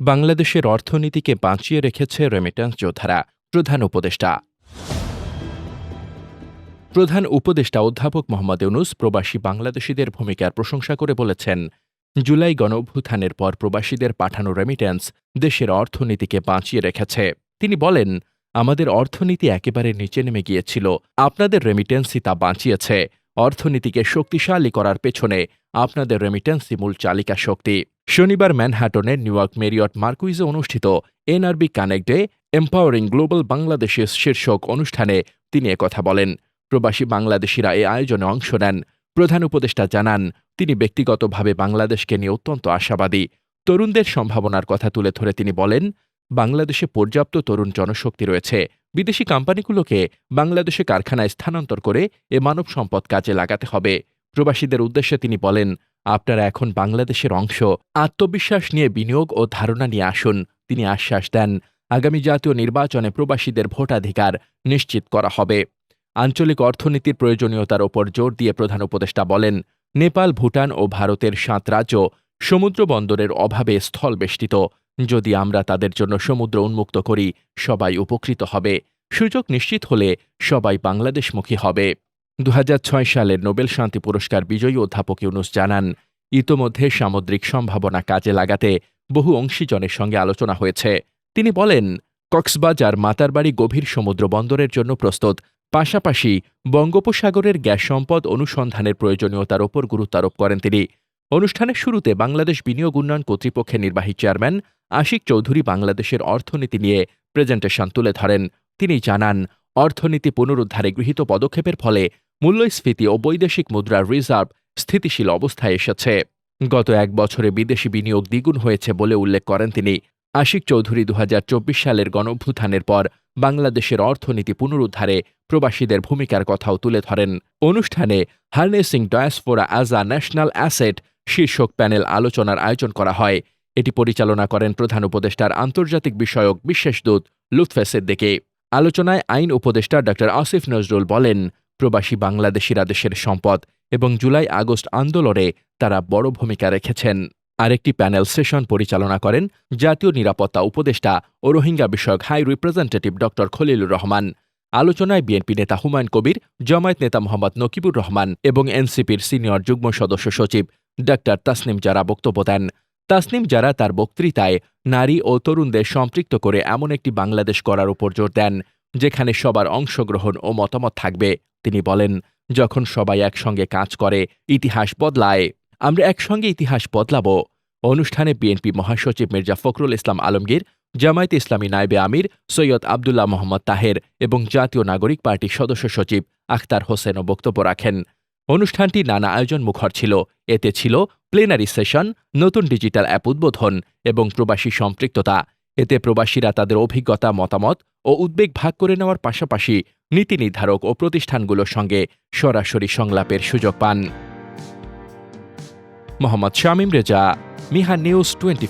বাংলাদেশের অর্থনীতিকে বাঁচিয়ে রেখেছে রেমিট্যান্স যোদ্ধারা। প্রধান উপদেষ্টা। প্রধান উপদেষ্টা অধ্যাপক মোহাম্মদ ইউনুস প্রবাসী বাংলাদেশিদের ভূমিকার প্রশংসা করে বলেছেন, জুলাই গণঅভ্যুত্থানের পর প্রবাসীদের পাঠানো রেমিট্যান্স দেশের অর্থনীতিকে বাঁচিয়ে রেখেছে। তিনি বলেন, আমাদের অর্থনীতি একেবারে নিচে নেমে গিয়েছিল। আপনাদের রেমিটেন্সই তা বাঁচিয়েছে। অর্থনীতিকে শক্তিশালী করার পেছনে আপনাদের রেমিটেন্সই মূল চালিকা শক্তি। শনিবার ম্যানহাটনের নিউইয়র্ক মেরিয়ট মার্কুইজে অনুষ্ঠিত এনআরবি কানেক্টে এম্পাওয়ারিং গ্লোবাল বাংলাদেশের শীর্ষক অনুষ্ঠানে তিনি একথা বলেন। প্রবাসী বাংলাদেশিরা এ আয়োজনে অংশ নেন। প্রধান উপদেষ্টা জানান, তিনি ব্যক্তিগতভাবে বাংলাদেশকে নিয়ে অত্যন্ত আশাবাদী। তরুণদের সম্ভাবনার কথা তুলে ধরে তিনি বলেন, বাংলাদেশে পর্যাপ্ত তরুণ জনশক্তি রয়েছে। বিদেশি কোম্পানিগুলোকে বাংলাদেশে কারখানায় স্থানান্তর করে এ মানব সম্পদ কাজে লাগাতে হবে। প্রবাসীদের উদ্দেশ্যে তিনি বলেন আপনারা এখন বাংলাদেশের অংশ। আত্মবিশ্বাস নিয়ে বিনিয়োগ ও ধারণা নিয়ে আসুন, তিনি আশ্বাস দেন। আগামী জাতীয় নির্বাচনে প্রবাসীদের ভোটাধিকার নিশ্চিত করা হবে। আঞ্চলিক অর্থনীতির প্রয়োজনীয়তার ওপর জোর দিয়ে প্রধান উপদেষ্টা বলেন, নেপাল, ভুটান ও ভারতের সাত রাজ্য সমুদ্র বন্দরের অভাবে স্থল বেষ্টিত যদি আমরা তাদের জন্য সমুদ্র উন্মুক্ত করি, সবাই উপকৃত হবে। সুযোগ নিশ্চিত হলে সবাই বাংলাদেশমুখী হবে। দু সালের নোবেল শান্তি পুরস্কার বিজয়ী অধ্যাপক ইউনুস জানান, ইতোমধ্যে সামুদ্রিক সম্ভাবনা কাজে লাগাতে বহু অংশীজনের সঙ্গে আলোচনা হয়েছে। তিনি বলেন, কক্সবাজার মাতারবাড়ি গভীর সমুদ্র বন্দরের জন্য প্রস্তুত, পাশাপাশি বঙ্গোপসাগরের গ্যাস সম্পদ অনুসন্ধানের প্রয়োজনীয়তার ওপর গুরুত্বারোপ করেন তিনি। অনুষ্ঠানের শুরুতে বাংলাদেশ বিনিয়োগ উন্নয়ন কর্তৃপক্ষের নির্বাহী চেয়ারম্যান আশিক চৌধুরী বাংলাদেশের অর্থনীতি নিয়ে প্রেজেন্টেশন তুলে ধরেন। তিনি জানান, অর্থনীতি পুনরুদ্ধারে গৃহীত পদক্ষেপের ফলে মূল্যস্ফীতি ও বৈদেশিক মুদ্রার রিজার্ভ স্থিতিশীল অবস্থায় এসেছে। গত এক বছরে বিদেশি বিনিয়োগ দ্বিগুণ হয়েছে বলে উল্লেখ করেন তিনি। আশিক চৌধুরী দু হাজার চব্বিশ সালের গণভ্যুত্থানের পর বাংলাদেশের অর্থনীতি পুনরুদ্ধারে প্রবাসীদের ভূমিকার কথাও তুলে ধরেন। অনুষ্ঠানে harnessing diaspora as a national asset শীর্ষক প্যানেল আলোচনার আয়োজন করা হয়। এটি পরিচালনা করেন প্রধান উপদেষ্টার আন্তর্জাতিক বিষয়ক বিশেষ দূত লুৎফে সিদ্দিকী। আলোচনায় আইন উপদেষ্টা ড আসিফ নজরুল বলেন প্রবাসী বাংলাদেশিরা দেশের সম্পদ এবং জুলাই আগস্ট আন্দোলনে তারা বড় ভূমিকা রেখেছেন। আরেকটি প্যানেল সেশন পরিচালনা করেন জাতীয় নিরাপত্তা উপদেষ্টা ও রোহিঙ্গা বিষয়ক হাই রিপ্রেজেন্টেটিভ ড খলিলুর রহমান। আলোচনায় বিএনপি নেতা হুমায়ুন কবির, জামায়াত নেতা মোহাম্মদ নকিবুর রহমান এবং এনসিপির সিনিয়র যুগ্ম সদস্য সচিব ড তাসনিম জারা বক্তব্য দেন। তাসনিম জারা তার বক্তৃতায় নারী ও তরুণদের সম্পৃক্ত করে এমন একটি বাংলাদেশ করার উপর জোর দেন। যেখানে সবার অংশগ্রহণ ও মতামত থাকবে। তিনি বলেন, যখন সবাই একসঙ্গে কাজ করে, ইতিহাস বদলায়। আমরা একসঙ্গে ইতিহাস বদলাব। অনুষ্ঠানে বিএনপি মহাসচিব মির্জা ফখরুল ইসলাম আলমগীর, জামায়াত ইসলামী নায়েবে আমির সৈয়দ আবদুল্লাহ মোহাম্মদ তাহের এবং জাতীয় নাগরিক পার্টির সদস্য সচিব আখতার হোসেনও বক্তব্য রাখেন। অনুষ্ঠানটি নানা আয়োজন মুখর ছিল। এতে ছিল প্লেনারি সেশন, নতুন ডিজিটাল অ্যাপ উদ্বোধন এবং প্রবাসী সম্পৃক্ততা। এতে প্রবাসীরা তাদের অভিজ্ঞতা, মতামত ও উদ্বেগ ভাগ করে নেওয়ার পাশাপাশি নীতি নির্ধারক ও প্রতিষ্ঠানগুলোর সঙ্গে সরাসরি সংলাপের সুযোগ পান। Mohammad Shamim Reza Miha news twenty